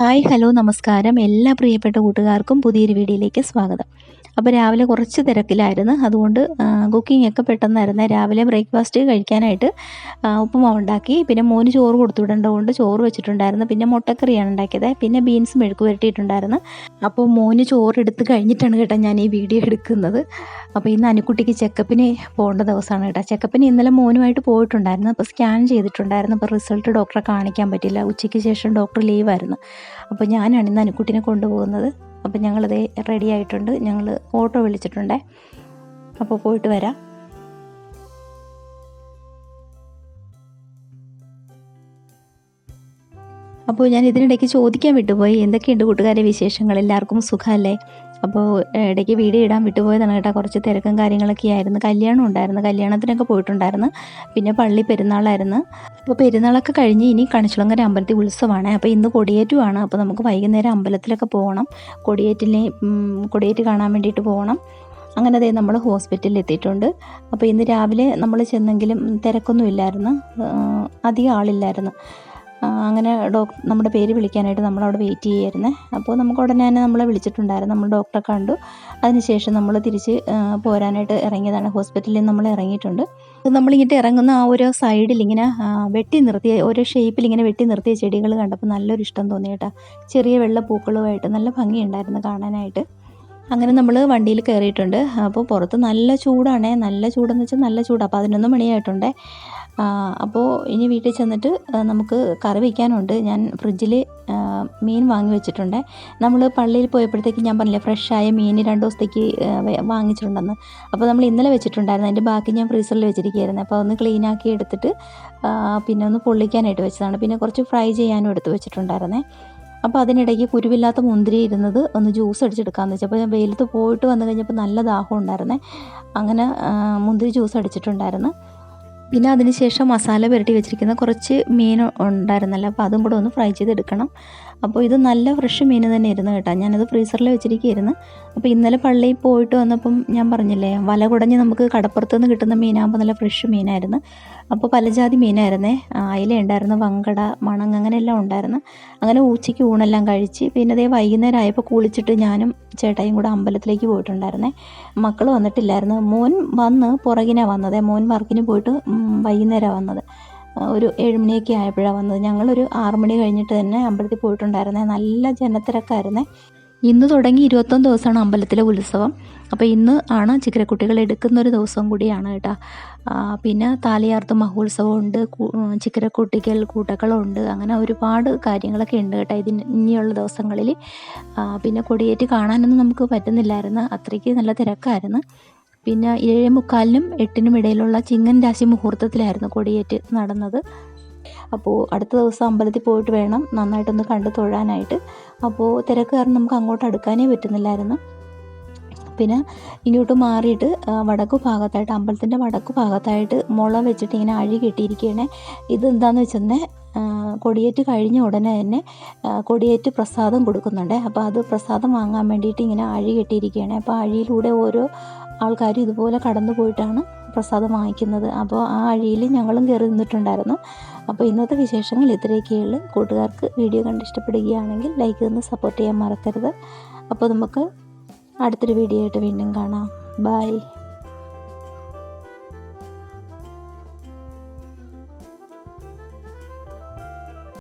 Hi hello നമസ്കാരം. എല്ലാ പ്രിയപ്പെട്ട കൂട്ടുകാർക്കും പുതിയൊരു വീഡിയോയിലേക്ക് സ്വാഗതം. അപ്പോൾ രാവിലെ കുറച്ച് തിരക്കിലായിരുന്നു. അതുകൊണ്ട് കുക്കിംഗ് ഒക്കെ പെട്ടെന്നായിരുന്നു. രാവിലെ ബ്രേക്ക്ഫാസ്റ്റ് കഴിക്കാനായിട്ട് ഉപ്പുമാവ് ഉണ്ടാക്കി. പിന്നെ മോന് ചോറ് കൊടുത്തു വിടേണ്ടതുകൊണ്ട് ചോറ് വെച്ചിട്ടുണ്ടായിരുന്നു. പിന്നെ മുട്ടക്കറിയാണ് ഉണ്ടാക്കിയത്. പിന്നെ ബീൻസ് മെഴുക്ക് പുരട്ടിയിട്ടുണ്ടായിരുന്നു. അപ്പോൾ മോന് ചോറ് എടുത്ത് കഴിഞ്ഞിട്ടാണ് കേട്ടോ ഞാൻ ഈ വീഡിയോ എടുക്കുന്നത്. അപ്പോൾ ഇന്ന് അനുക്കുട്ടിക്ക് ചെക്കപ്പിന് പോകേണ്ട ദിവസമാണ് കേട്ടോ. ചെക്കപ്പിന് ഇന്നലെ മോനുമായിട്ട് പോയിട്ടുണ്ടായിരുന്നു. അപ്പോൾ സ്കാൻ ചെയ്തിട്ടുണ്ടായിരുന്നു. അപ്പോൾ റിസൾട്ട് ഡോക്ടറെ കാണിക്കാൻ പറ്റില്ല. ഉച്ചയ്ക്ക് ശേഷം ഡോക്ടർ ലീവായിരുന്നു അപ്പോൾ ഞാനാണ് ഇന്ന് അനുക്കുട്ടിനെ കൊണ്ടുപോകുന്നത്. അപ്പോൾ ഞങ്ങളത് റെഡി ആയിട്ടുണ്ട്. ഞങ്ങൾ ഓട്ടോ വിളിച്ചിട്ടുണ്ടേ. അപ്പോൾ പോയിട്ട് വരാം. അപ്പോൾ ഞാൻ ഇതിനിടയ്ക്ക് ചോദിക്കാൻ വിട്ടുപോയി. എന്തൊക്കെയുണ്ട് കൂട്ടുകാരെ വിശേഷങ്ങൾ? എല്ലാവർക്കും സുഖമല്ലേ? അപ്പോൾ ഇടയ്ക്ക് വീഡിയോ ഇടാൻ വിട്ടുപോയതാണ് കേട്ടോ. കുറച്ച് തിരക്കും കാര്യങ്ങളൊക്കെ ആയിരുന്നു. കല്യാണം ഉണ്ടായിരുന്നു. കല്യാണത്തിനൊക്കെ പോയിട്ടുണ്ടായിരുന്നു. പിന്നെ പള്ളി പെരുന്നാളായിരുന്നു. അപ്പോൾ പെരുന്നാളൊക്കെ കഴിഞ്ഞ് ഇനി കണിച്ചുളങ്ങര അമ്പലത്തിൽ ഉത്സവമാണ്. അപ്പോൾ ഇന്ന് കൊടിയേറ്റുമാണ് അപ്പോൾ നമുക്ക് വൈകുന്നേരം അമ്പലത്തിലൊക്കെ പോകണം. കൊടിയേറ്റിനെ കൊടിയേറ്റ് കാണാൻ വേണ്ടിയിട്ട് പോകണം. അങ്ങനെ അതേ നമ്മൾ ഹോസ്പിറ്റലിൽ എത്തിയിട്ടുണ്ട്. അപ്പോൾ ഇന്ന് രാവിലെ നമ്മൾ ചെന്നെങ്കിലും തിരക്കൊന്നും ഇല്ലായിരുന്നു. അധികം ആളില്ലായിരുന്നു. അങ്ങനെ ഡോക് നമ്മുടെ പേര് വിളിക്കാനായിട്ട് നമ്മളവിടെ വെയിറ്റ് ചെയ്യായിരുന്നേ. അപ്പോൾ നമുക്ക് ഉടനെ തന്നെ നമ്മളെ വിളിച്ചിട്ടുണ്ടായിരുന്നു. നമ്മൾ ഡോക്ടറെ കണ്ടു. അതിനുശേഷം നമ്മൾ തിരിച്ച് പോരാനായിട്ട് ഇറങ്ങിയതാണ്. ഹോസ്പിറ്റലിൽ നമ്മൾ ഇറങ്ങിയിട്ടുണ്ട്. അപ്പോൾ നമ്മളിങ്ങോട്ട് ഇറങ്ങുന്ന ആ ഒരു സൈഡിൽ ഇങ്ങനെ വെട്ടി നിർത്തിയ ഓരോ ഷേപ്പിൽ ഇങ്ങനെ വെട്ടി നിർത്തിയ ചെടികൾ കണ്ടപ്പോൾ നല്ലൊരു ഇഷ്ടം തോന്നി കേട്ടോ. ചെറിയ വെള്ള പൂക്കളുമായിട്ട് നല്ല ഭംഗിയുണ്ടായിരുന്നു കാണാനായിട്ട്. അങ്ങനെ നമ്മൾ വണ്ടിയിൽ കയറിയിട്ടുണ്ട്. അപ്പോൾ പുറത്ത് നല്ല ചൂടാണേ. നല്ല ചൂടെന്ന് വെച്ചാൽ നല്ല ചൂടാണ് പതിനൊന്ന് മണിയായിട്ടുണ്ടേ. അപ്പോൾ ഇനി വീട്ടിൽ ചെന്നിട്ട് നമുക്ക് കറി വയ്ക്കാനുണ്ട് ഞാൻ ഫ്രിഡ്ജിൽ മീൻ വാങ്ങി വെച്ചിട്ടുണ്ട്. നമ്മൾ പള്ളിയിൽ പോയപ്പോഴത്തേക്ക് ഞാൻ പറഞ്ഞില്ല ഫ്രഷായ മീൻ രണ്ട് ദിവസത്തേക്ക് വാങ്ങിച്ചിട്ടുണ്ടെന്ന്. അപ്പോൾ നമ്മൾ ഇന്നലെ വെച്ചിട്ടുണ്ടായിരുന്നു. അതിന്റെ ബാക്കി ഞാൻ ഫ്രീസറിൽ വെച്ചിരിക്കുകയായിരുന്നു. അപ്പോൾ ഒന്ന് ക്ലീൻ ആക്കി എടുത്തിട്ട് പിന്നെ ഒന്ന് പൊള്ളിക്കാനായിട്ട് വെച്ചതാണ്. പിന്നെ കുറച്ച് ഫ്രൈ ചെയ്യാനും എടുത്ത് വെച്ചിട്ടുണ്ടായിരുന്നേ. അപ്പോൾ അതിനിടയ്ക്ക് കുരുവില്ലാത്ത മുന്തിരി ഇരുന്നത് ഒന്ന് ജ്യൂസ് അടിച്ചെടുക്കാമെന്ന് വെച്ചപ്പോൾ ഞാൻ വെയിലത്ത് പോയിട്ട് വന്നു കഴിഞ്ഞപ്പോൾ നല്ല ദാഹം ഉണ്ടായിരുന്നേ. അങ്ങനെ മുന്തിരി ജ്യൂസ് അടിച്ചിട്ടുണ്ടായിരുന്നു. പിന്നെ അതിനുശേഷം മസാല പുരട്ടി വെച്ചിരിക്കുന്ന കുറച്ച് മീൻ ഉണ്ടായിരുന്നല്ലോ അപ്പോൾ അതും കൂടെ ഒന്ന് ഫ്രൈ ചെയ്തെടുക്കണം. അപ്പോൾ ഇത് നല്ല ഫ്രഷ് മീൻ തന്നെ ഇരുന്ന് കേട്ടോ. ഞാനത് ഫ്രീസറിൽ വെച്ചിരിക്കുകയായിരുന്നു. അപ്പോൾ ഇന്നലെ പള്ളിയിൽ പോയിട്ട് വന്നപ്പം ഞാൻ പറഞ്ഞില്ലേ വല കുടഞ്ഞ് നമുക്ക് കടപ്പുറത്ത് നിന്ന് കിട്ടുന്ന മീനാകുമ്പോൾ നല്ല ഫ്രഷ് മീനായിരുന്നു. അപ്പോൾ പലജാതി മീനായിരുന്നേ. അയില ഉണ്ടായിരുന്നു വങ്കട മണങ്ങ അങ്ങനെയെല്ലാം ഉണ്ടായിരുന്നു. അങ്ങനെ ഉച്ചയ്ക്ക് ഊണെല്ലാം കഴിച്ച് പിന്നെ അതേ വൈകുന്നേരം ആയപ്പോൾ കുളിച്ചിട്ട് ഞാനും ചേട്ടായും കൂടെ അമ്പലത്തിലേക്ക് പോയിട്ടുണ്ടായിരുന്നേ. മക്കൾ വന്നിട്ടില്ലായിരുന്നു. മോൻ വന്ന് പുറകിനാണ് വന്നത്. മോൻ വർക്കിന് പോയിട്ട് വൈകുന്നേരമാണ് വന്നത്. ഒരു ഏഴുമണിയൊക്കെ ആയപ്പോഴാണ് വന്നത്. ഞങ്ങളൊരു ആറുമണി കഴിഞ്ഞിട്ട് തന്നെ അമ്പലത്തിൽ പോയിട്ടുണ്ടായിരുന്നേ. നല്ല ജനത്തിരക്കായിരുന്നേ. ഇന്ന് തുടങ്ങി ഇരുപത്തൊന്ന് ദിവസമാണ് അമ്പലത്തിലെ ഉത്സവം. അപ്പോൾ ഇന്ന് ആണ് ചിക്കരക്കുട്ടികൾ എടുക്കുന്ന ഒരു ദിവസം കൂടിയാണ് കേട്ടോ. പിന്നെ താലിയാർത്ത് മഹോത്സവമുണ്ട് ചിക്കരക്കുട്ടികൾ കൂട്ടക്കളുണ്ട്. അങ്ങനെ ഒരുപാട് കാര്യങ്ങളൊക്കെ ഉണ്ട് കേട്ടോ ഇതിന് ഇനിയുള്ള ദിവസങ്ങളിൽ. പിന്നെ കൊടിയേറ്റ് കാണാനൊന്നും നമുക്ക് പറ്റുന്നില്ലായിരുന്നു. അത്രയ്ക്ക് നല്ല തിരക്കായിരുന്നു. പിന്നെ ഏഴേ മുക്കാലിനും എട്ടിനും ഇടയിലുള്ള ചിങ്ങൻ രാശി മുഹൂർത്തത്തിലായിരുന്നു കൊടിയേറ്റ് നടന്നത്. അപ്പോൾ അടുത്ത ദിവസം അമ്പലത്തിൽ പോയിട്ട് വേണം നന്നായിട്ടൊന്ന് കണ്ടു തൊഴാനായിട്ട്. അപ്പോൾ തിരക്ക് കാരണം നമുക്ക് അങ്ങോട്ട് അടുക്കാനേ പറ്റുന്നില്ലായിരുന്നു. പിന്നെ ഇങ്ങോട്ട് മാറിയിട്ട് വടക്ക് ഭാഗത്തായിട്ട് അമ്പലത്തിന്റെ വടക്കു ഭാഗത്തായിട്ട് മുള വെച്ചിട്ട് ഇങ്ങനെ അഴി കെട്ടിയിരിക്കുകയാണ് ഇത് എന്താണെന്ന് വെച്ചെന്നാൽ കൊടിയേറ്റ് കഴിഞ്ഞ ഉടനെ തന്നെ കൊടിയേറ്റ് പ്രസാദം കൊടുക്കുന്നുണ്ട്. അപ്പോൾ അത് പ്രസാദം വാങ്ങാൻ വേണ്ടിയിട്ട് ഇങ്ങനെ അഴി കെട്ടിയിരിക്കുകയാണ്. അപ്പോൾ അഴിയിലൂടെ ഓരോ ആൾക്കാരും ഇതുപോലെ കടന്നു പോയിട്ടാണ് പ്രസാദം വാങ്ങിക്കുന്നത്. അപ്പോൾ ആ അഴിയിൽ ഞങ്ങളും കയറി നിന്നിട്ടുണ്ടായിരുന്നു. അപ്പോൾ ഇന്നത്തെ വിശേഷങ്ങൾ ഇത്രയൊക്കെയുള്ളൂ കൂട്ടുകാർക്ക് വീഡിയോ കണ്ട് ഇഷ്ടപ്പെടുകയാണെങ്കിൽ ലൈക്ക് തന്ന് സപ്പോർട്ട് ചെയ്യാൻ മറക്കരുത്. അപ്പോൾ നമുക്ക് അടുത്തൊരു വീഡിയോ ആയിട്ട് വീണ്ടും കാണാം. ബൈ.